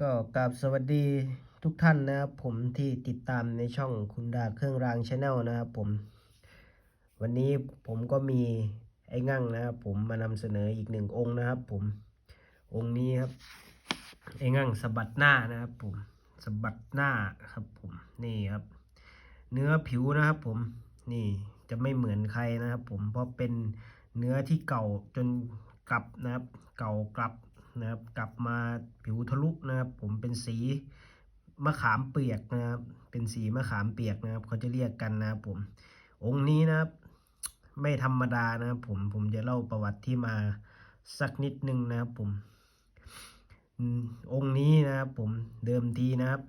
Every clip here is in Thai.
ก็กราบสวัสดีทุกท่านนะครับผมที่ติดตามในช่องคุณดาเครื่องรางชาแนลนะครับผม วันนี้ผมก็มีไอ้งั่งนะครับผมมานำเสนออีกหนึ่งองค์นะครับ ผมองค์นี้ครับ ไอ้งั่งสะบัดหน้านะครับผมสะบัดหน้าครับผมนี่ครับ เนื้อผิวนะครับผมนี่จะไม่เหมือนใครนะครับ ผมเพราะเป็นเนื้อที่เก่าจนกลับนะครับ เก่ากลับ นะครับ กลับมาผิวทะลุนะครับ ผมเป็นสีมะขามเปียกนะครับ เป็นสีมะขามเปียกนะครับ เขาจะเรียกกันนะครับผม องค์นี้นะครับ ไม่ธรรมดานะครับผม ผมจะเล่าประวัติที่มาสักนิดนึงนะครับผม องค์นี้นะครับผม เดิมทีนะครับ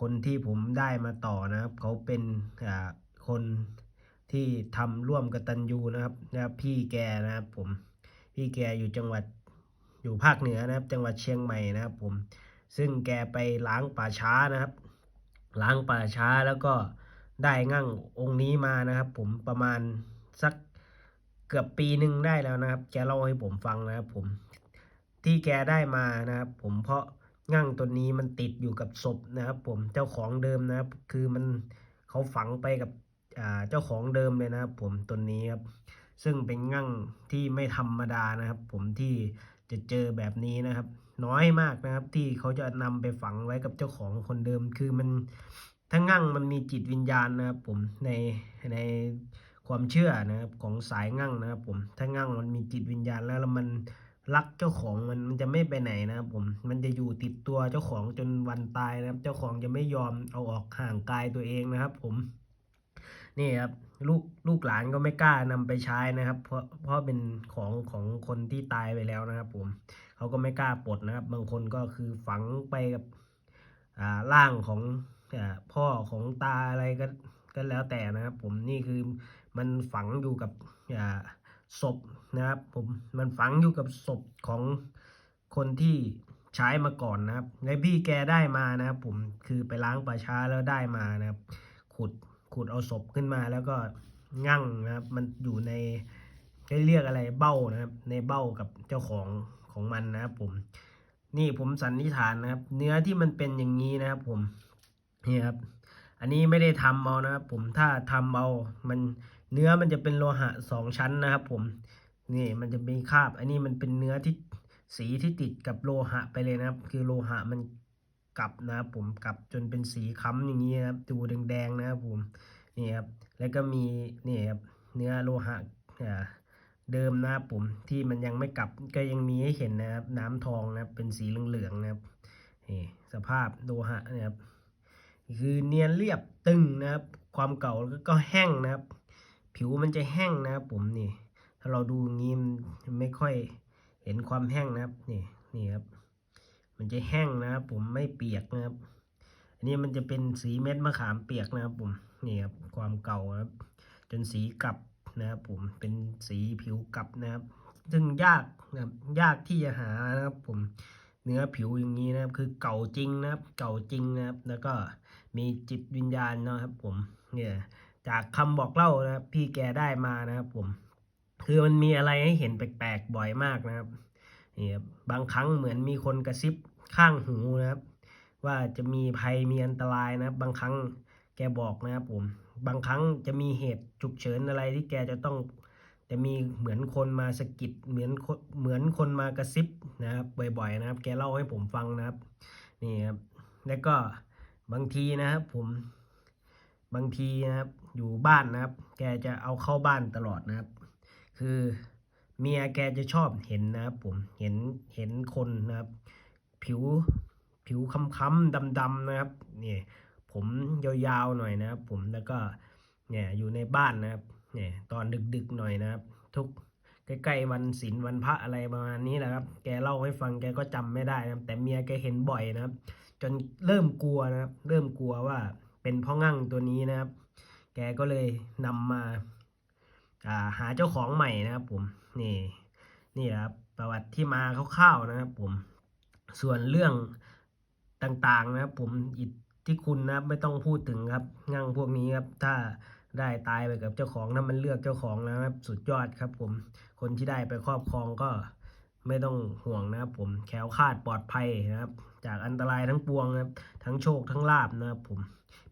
คนที่ผมได้มาต่อนะครับ เขาเป็นอ่าคนที่ทำร่วมกตัญญูนะครับนะครับพี่แกนะครับผม พี่แกอยู่จังหวัด อยู่ภาคเหนือนะครับ จังหวัดเชียงใหม่นะครับผมซึ่งแกไปล้างป่าช้านะครับ ล้างป่าช้าแล้วก็ได้งั่งองค์นี้มานะครับ ผมประมาณสักเกือบปีหนึ่งได้แล้วนะครับ แกเล่าให้ผมฟังนะครับ ผมที่แกได้มานะครับ ผมเพราะงั่งตัวนี้มันติดอยู่กับศพนะครับ ผมเจ้าของเดิมนะครับ คือมันเขาฝังไปกับเจ้าของเดิมเลยนะครับ ผมตัวนี้ครับซึ่งเป็นงั่งที่ไม่ธรรมดานะครับ ผมที่ จะเจอแบบนี้นะครับ น้อยมากนะครับ ที่เขาจะนำไปฝังไว้กับเจ้าของคนเดิม คือมันถ้างั่งมันมีจิตวิญญาณนะครับ ผมในในความเชื่อนะครับของสายงั่งนะครับ ผมถ้างั่งมันมีจิตวิญญาณแล้วแล้วมันรักเจ้าของมันมันจะไม่ไปไหนนะครับผมมันจะอยู่ติดตัวเจ้าของจนวันตายนะครับ เจ้าของจะไม่ยอมเอาออกห่างกายตัวเองนะครับ ผมนี่ครับ ลูกลูกหลานก็ไม่กล้านำไปใช้นะครับ เพราะเพราะเป็นของของคนที่ตายไปแล้วนะครับ ผมเขาก็ไม่กล้าปลดนะครับ บางคนก็คือฝังไปกับร่างของอพ่อของตาอะไรก็ก็แล้วแต่นะครับ ผมนี่คือมันฝังอยู่กับศพนะครับ ผมมันฝังอยู่กับศพของคนที่ใช้มาก่อนนะครับในพี่แกได้มานะครับ ผมคือไปล้างป่าช้าแล้วได้มานะครับ ขุด ขุดเอาศพขึ้นมาแล้วก็งั่งนะครับ มันอยู่ในเรียกอะไรเบ้านะครับ ในเบ้ากับเจ้าของของมันนะครับผม นี่ผมสันนิษฐานนะครับ เนื้อที่มันเป็นอย่างนี้นะครับ ผมนี่ครับ อันนี้ไม่ได้ทำเอานะครับผมถ้าทำเอามันเนื้อมันจะเป็นโลหะสองชั้นนะครับผมนี่มันจะมีคราบ อันนี้มันเป็นเนื้อที่สีที่ติดกับโลหะไปเลยนะครับ คือโลหะมัน กลับนะครับผมกลับจนเป็นสีค้ำอย่างนี้นะครับดูแดงๆนะครับผมนี่ครับแล้วก็มีนี่ครับเนื้อโลหะเดิมนะครับผมที่มันยังไม่กลับก็ยังมีให้เห็นนะครับ น้ำทองนะครับเป็นสีเหลืองๆนะครับนี่สภาพโลหะนะครับคือเนียนเรียบตึงนะครับ ความเก่าแล้วก็แห้งนะครับ ผิวมันจะแห้งนะครับผมนี่ถ้าเราดูงี้มันไม่ค่อยเห็นความแห้งนะครับนี่นี่ครับ มันจะแห้งนะครับผมไม่เปียกนะครับ อันนี้มันจะเป็นสีเม็ดมะขามเปียกนะครับผมนี่ครับความเก่านะครับ จนสีกลับนะครับผมเป็นสีผิวกลับนะครับซึ่งยากนะครับยากที่จะหานะครับผมเนื้อผิวอย่างนี้นะครับ คือเก่าจริงนะครับ เก่าจริงนะครับ แล้วก็มีจิตวิญญาณนะครับ ผมเนี่ยจากคำบอกเล่านะครับ พี่แกได้มานะครับ ผม คือมันมีอะไรให้เห็นแปลกๆบ่อยมากนะครับ นี่ครับบางครั้งเหมือนมีคนกระซิบข้างหูนะครับ ว่าจะมีภัยมีอันตรายนะครับ บางครั้งแกบอกนะครับผม บางครั้งจะมีเหตุฉุกเฉินอะไรที่แกจะต้องจะมีเหมือนคนมาสะกิดเหมือนคนเหมือนคนมากระซิบนะครับบ่อยๆนะครับ แกเล่าให้ผมฟังนะครับนี่ครับแล้วก็บางทีนะครับผมบางทีนะครับอยู่บ้านนะครับ แกจะเอาเข้าบ้านตลอดนะครับ คือ เมียแกจะชอบเห็นนะครับผมเห็นเห็นคนนะครับ ผิวผิวค้ำๆดำๆนะครับนี่ผมยาวๆหน่อยนะครับ ผมแล้วก็เนี่ยอยู่ในบ้านนะครับเนี่ยตอนดึกๆหน่อยนะครับ ทุกใกล้ๆวันศีลวันพระอะไรประมาณนี้แหละครับ แกเล่าให้ฟังแกก็จำไม่ได้นะแต่เมียแกเห็นบ่อยนะครับ จนเริ่มกลัวนะครับ เริ่มกลัวว่าเป็นพ่องั่งตัวนี้นะครับ แกก็เลยนำมาาหาเจ้าของใหม่นะครับผม นี่นี่ครับประวัติที่มาคร่าวๆนะครับผมส่วนเรื่องต่างๆนะครับผมอิทธิคุณนะครับไม่ต้องพูดถึงครับงั่งพวกนี้ครับถ้าได้ตายไปกับเจ้าของถ้ามันเลือกเจ้าของแล้วนะครับสุดยอดครับผมคนที่ได้ไปครอบครองก็ไม่ต้องห่วงนะครับผมแคล้วคลาดปลอดภัยนะครับ จากอันตรายทั้งปวงนะครับ ทั้งโชคทั้งลาบนะครับผม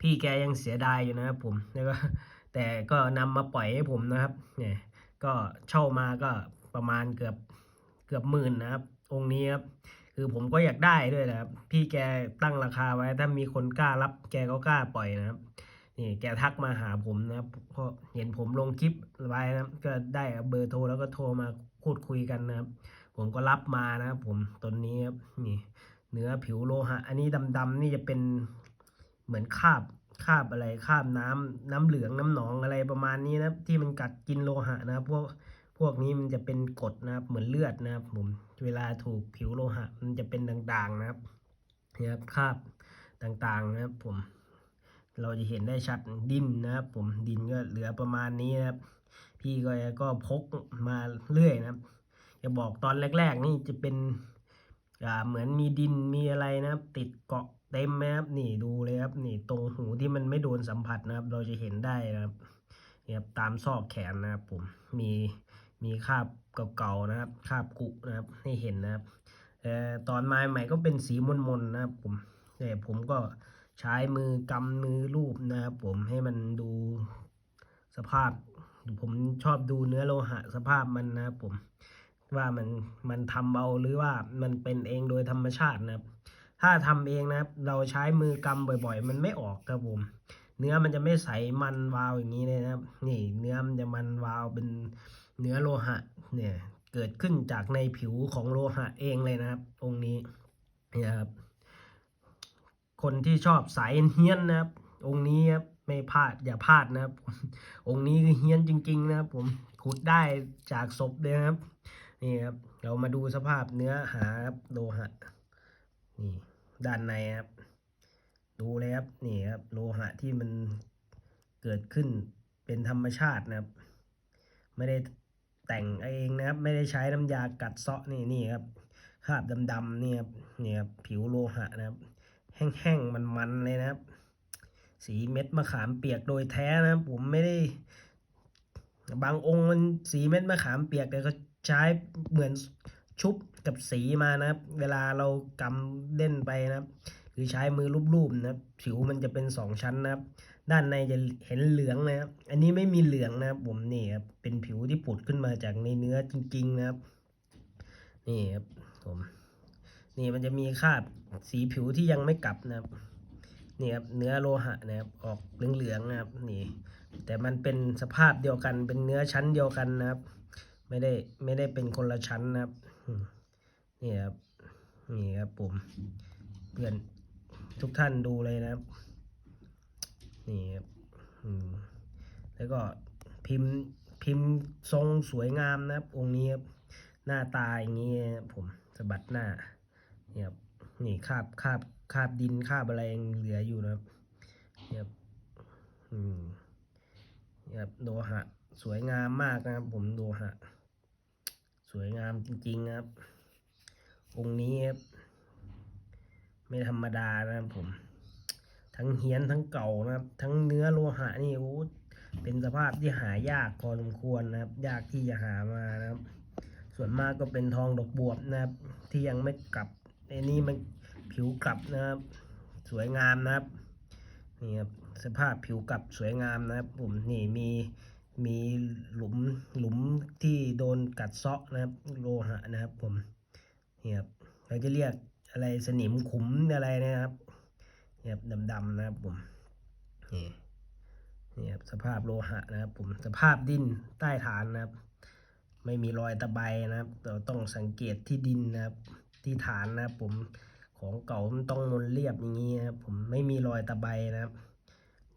พี่แกยังเสียดายอยู่นะครับผมแล้วก็แต่ก็นำมาปล่อยให้ผมนะครับเนี่ย ก็เช่ามาก็ประมาณเกือบเกือบหมื่นนะครับ องค์นี้ครับคือผมก็อยากได้ด้วยนะครับ พี่แกตั้งราคาไว้ถ้ามีคนกล้ารับ แกก็กล้าปล่อยนะครับนี่แกทักมาหาผมนะครับเพราะเห็นผมลงคลิปไว้นะก็ได้เบอร์โทรแล้วก็โทรมาพูดคุยกันนะครับ ผมก็รับมานะครับผมตัวนี้ครับนี่เนื้อผิวโลหะ อันนี้ดำๆนี่จะเป็นเหมือนคาบ คาบอะไรคาบน้ำน้ำเหลืองน้ำหนองอะไรประมาณนี้นะที่มันกัดกินโลหะนะครับพวกพวกนี้มันจะเป็นกรดนะครับ เหมือนเลือดนะครับผมเวลาถูกผิวโลหะ มันจะเป็นด่างๆนะครับนี่ครับคาบต่างๆนะครับผมเราจะเห็นได้ชัดดินนะครับ ผมดินก็เหลือประมาณนี้นะครับ พี่ก็ก็พกมาเรื่อยนะครับจะบอกตอนแรก ๆ นี่จะเป็น เหมือนมีดินมีอะไรนะครับ ติดเกาะเต็มนะครับนี่ดูเลยครับนี่ตรงหูที่มันไม่โดนสัมผัสนะครับ เราจะเห็นได้นะครับนี่ครับตามซอกแขนนะครับผมมีมีคราบเก่าๆนะครับคราบกุนะครับให้เห็นนะครับแต่ตอนมาใหม่ก็เป็นสีมนๆนะครับผมแต่ผมก็ใช้มือกำมือรูปนะครับผมให้มันดูสภาพ ผมชอบดูเนื้อโลหะสภาพมันนะครับผม ว่ามันมันทำเอาหรือว่ามันเป็นเองโดยธรรมชาตินะครับ ถ้าทำเองนะครับ เราใช้มือกำบ่อย ๆ มันไม่ออกครับผมเนื้อมันจะไม่ใสมันวาวอย่างนี้เลยนะครับ นี่เนื้อมันจะมันวาวเป็นเนื้อโลหะ เนี่ยเกิดขึ้นจากในผิวของโลหะเองเลยนะครับ องค์นี้นี่ยครับ คนที่ชอบสายเฮี้ยนนะครับ องค์นี้ครับไม่พลาดอย่าพลาดนะครับ องค์นี้คือเฮี้ยนจริง ๆ นะครับ ผมขุดได้จากศพเลยนะครับ นี่ครับ เรามาดูสภาพเนื้อหาครับโลหะ นี่ด้านในครับ ดูเลยครับ นี่ครับโลหะที่มันเกิดขึ้นเป็นธรรมชาตินะครับ ไม่ได้แต่งเองนะครับ ไม่ได้ใช้น้ำยากัดเซาะนี่นี่ครับคราบดำๆนี่ครับนี่ครับผิวโลหะนะครับ แห้งๆมันๆเลยนะครับ สีเม็ดมะขามเปียกโดยแท้นะครับ ผมไม่ได้ บางองค์มันสีเม็ดมะขามเปียกแต่ก็ ใช้เหมือนชุบกับสีมานะครับ เวลาเรากำเล่นไปนะครับ หรือใช้มือรูปๆนะครับ ผิวมันจะเป็นสองชั้นนะครับ ด้านในจะเห็นเหลืองนะครับ อันนี้ไม่มีเหลืองนะครับ ผมนี่ครับ เป็นผิวที่ผุดขึ้นมาจากในเนื้อจริง ๆนะครับ นี่ครับผมนี่มันจะมีคราบสีผิวที่ยังไม่กลับนะครับนี่ครับเนื้อโลหะนะครับออกเหลืองๆนะครับนี่ แต่มันเป็นสภาพเดียวกันเป็นเนื้อชั้นเดียวกันนะครับ ไม่ได้ไม่ได้เป็นคนละชั้นนะครับนี่ครับนี่ครับผมเพื่อนทุกท่านดูเลยนะครับ นี่ครับแล้วก็พิมพ์พิมพ์ทรงสวยงามนะครับ องค์นี้ครับหน้าตาอย่างนี้ผมสะบัดหน้าเนี่ยครับนี่คาบคาบคาบดินคาบอะไรยังเหลืออยู่นะครับเนี่ยครับอืมเนี่ยครับโลหะสวยงามมากนะครับผมโลหะ สวยงามจริงๆครับ องค์นี้ครับไม่ธรรมดานะครับผม ทั้งเฮี้ยนทั้งเก่านะครับ ทั้งเนื้อโลหะนี่โอ้เป็นสภาพที่หายากพอสมควรนะครับ ยากที่จะหามานะครับ ส่วนมากก็เป็นทองดอกบวบนะครับ ที่ยังไม่กลับไอ้นี่มันผิวกลับนะครับ สวยงามนะครับนี่ครับสภาพผิวกลับสวยงามนะครับ ผมนี่มี มีหลุมหลุมที่โดนกัดเซาะนะครับโลหะนะครับผมนี่ครับเราจะเรียกอะไรสนิมขุมอะไรนะครับนี่ครับดำๆนะครับผมนี่นี่ครับสภาพโลหะนะครับผมสภาพดินใต้ฐานนะครับ ไม่มีรอยตะไบนะครับเราต้องสังเกตที่ดินนะครับที่ฐานนะครับผมของเก่ามันต้องมนเรียบอย่างนี้นะครับผมไม่มีรอยตะไบนะครับ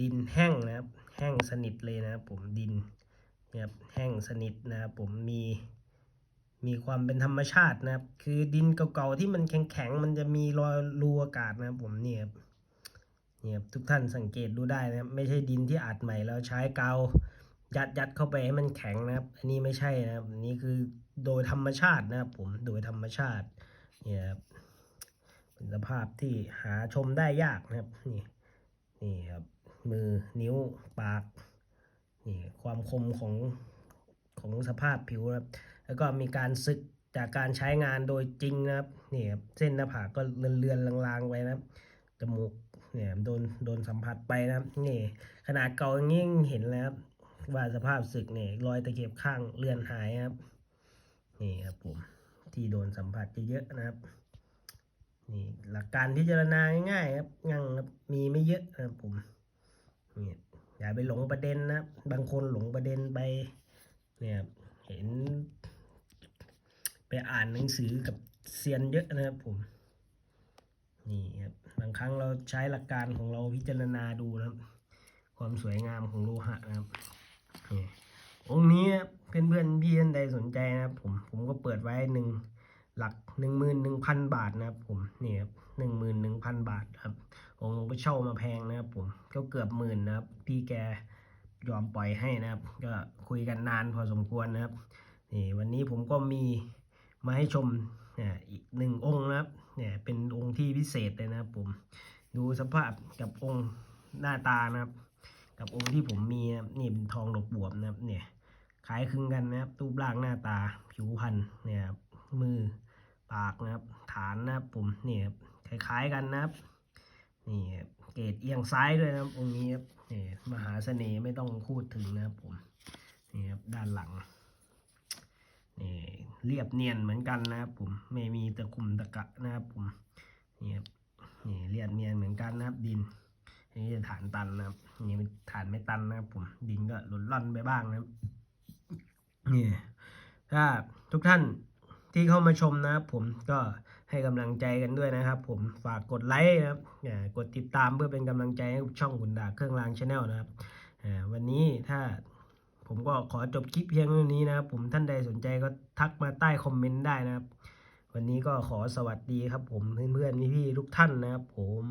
ดินแห้งนะครับ แห้งสนิทเลยนะครับผมดินนะครับแห้งสนิทนะครับผมมีมีความเป็นธรรมชาตินะครับ คือดินเก่าๆที่มันแข็งๆมันจะมีรอยรูอากาศนะครับผมเนี่ยครับเนี่ยครับทุกท่านสังเกตดูได้นะครับ ไม่ใช่ดินที่อัดใหม่แล้วใช้กาวยัดยัดเข้าไปให้มันแข็งนะครับ อันนี้ไม่ใช่นะครับอันนี้คือโดยธรรมชาตินะครับผมโดยธรรมชาติเนี่ยครับเป็นสภาพที่หาชมได้ยากนะครับนี่นี่ครับ มือนิ้วปากนี่ความคมของของสภาพผิวนะครับ แล้วก็มีการซึกจากการใช้งานโดยจริงนะครับนี่ครับเส้นหน้าผากก็เลือนๆลางๆไปนะครับจมูกเนี่ยโดนโดนสัมผัสไปนะครับนี่ขนาดเก่าอย่างนี้ยเห็นแล้วครับว่าสภาพสึกเนี่ยรอยตะเข็บข้างเลือนหายครับนี่ครับผมที่โดนสัมผัสเยอะๆนะครับนี่หลักการพิจารณาง่ายๆครับงั่งมีไม่เยอะนะครับผม นี่อย่าไปหลงประเด็นนะบางคนหลงประเด็นไปเนี่ยครับเห็น ไปอ่านหนังสือกับเซียนเยอะนะครับผมนี่ครับบางครั้งเราใช้หลักการของเราพิจารณาดูนะครับ ความสวยงามของโลหะนะครับองค์นี้ครับเพื่อนๆพี่ท่านใดสนใจนะครับผมผมก็เปิดไว้หนึ่งหลักหนึ่งหมื่นหนึ่งพันบาทนะครับผมนี่ครับหนึ่งหมื่นหนึ่งพันบาทครับ องค์ก็เช่ามาแพงนะครับผมก็เกือบหมื่นนะครับ พี่แกยอมปล่อยให้นะครับ ก็คุยกันนานพอสมควรนะครับนี่วันนี้ผมก็มีมาให้ชมเนี่ยอีกหนึ่งองค์นะครับเนี่ยเป็นองค์ที่พิเศษเลยนะครับผมดูสภาพกับองค์หน้าตานะครับ กับองค์ที่ผมมีนะครับนี่เป็นทองดอกบวบนะครับเนี่ยคล้ายคลึงกันนะครับรูปร่างหน้าตาผิวพรรณเนี่ยมือปากนะครับ ฐานนะครับผมเนี่ยครับคล้ายๆกันนะครับ นี่ครับเกรดเอียงซ้ายด้วยนะครับองค์นี้ครับนี่มหาเสน่ห์ไม่ต้องพูดถึงนะครับผมนี่ครับด้านหลังนี่เรียบเนียนเหมือนกันนะครับผมไม่มีตะคุมตะกะนะครับผมนี่ครับนี่เรียบเนียนเหมือนกันนะครับดินนนี้จะฐานตันนะครับนี่ฐานไม่ตันนะครับผมดินก็หล่นล่อนไปบ้างนะครับนี่ถ้าทุกท่าน ที่เข้ามาชมนะครับผมก็ให้กำลังใจกันด้วยนะครับ ผมฝากกดไลค์นะครับกดติดตามเพื่อเป็นกำลังใจให้ช่องขุนดาเครื่องรางชาแนลนะครับวันนี้ถ้าผมก็ขอจบคลิปเพียงเท่านี้นะครับผมท่านใดสนใจก็ทักมาใต้คอมเมนต์ได้นะครับ วันนี้ก็ขอสวัสดีครับผมเพื่อนๆพี่ๆทุกท่านนะครับผม